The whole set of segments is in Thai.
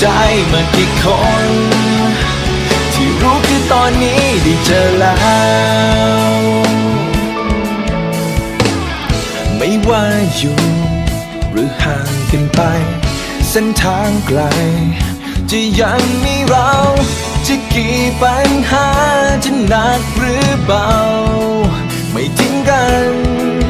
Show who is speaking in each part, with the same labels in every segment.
Speaker 1: ใจมากี่คน ที่รู้คือตอนนี้ได้เจอแล้ว ไม่ว่าอยู่ หรือห่างกันไป เส้นทางไกล จะยังมีเรา จะกี่ปัญหาจะหนักหรือเบา ไม่ทิ้งกัน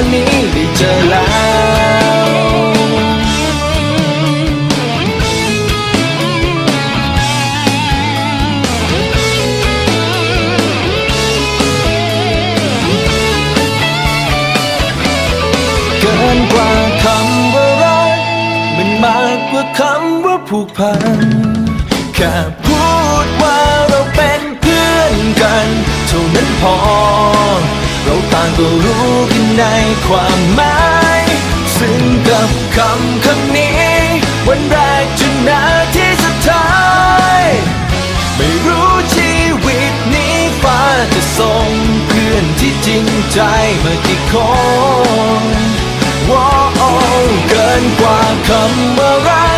Speaker 1: อนนี้ได้เจอแล้วเกินกว่าคำว่ารักมันมากกว่าคำว่าผูกพันแค่พูดว่าเราเป็นเพื่อนกัน เท่านั้นพอ ก็รู้กันในความหมาย ซึ่งกับคำคำนี้ วันแรกจนนาทีสุดท้าย ไม่รู้ชีวิตนี้ฟ้าจะส่งเพื่อนที่จริงใจมากี่คนว้าเกินกว่าคำว่ารัก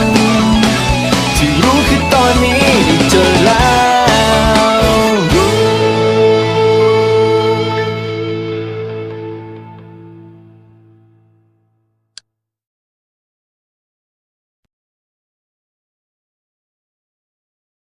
Speaker 1: น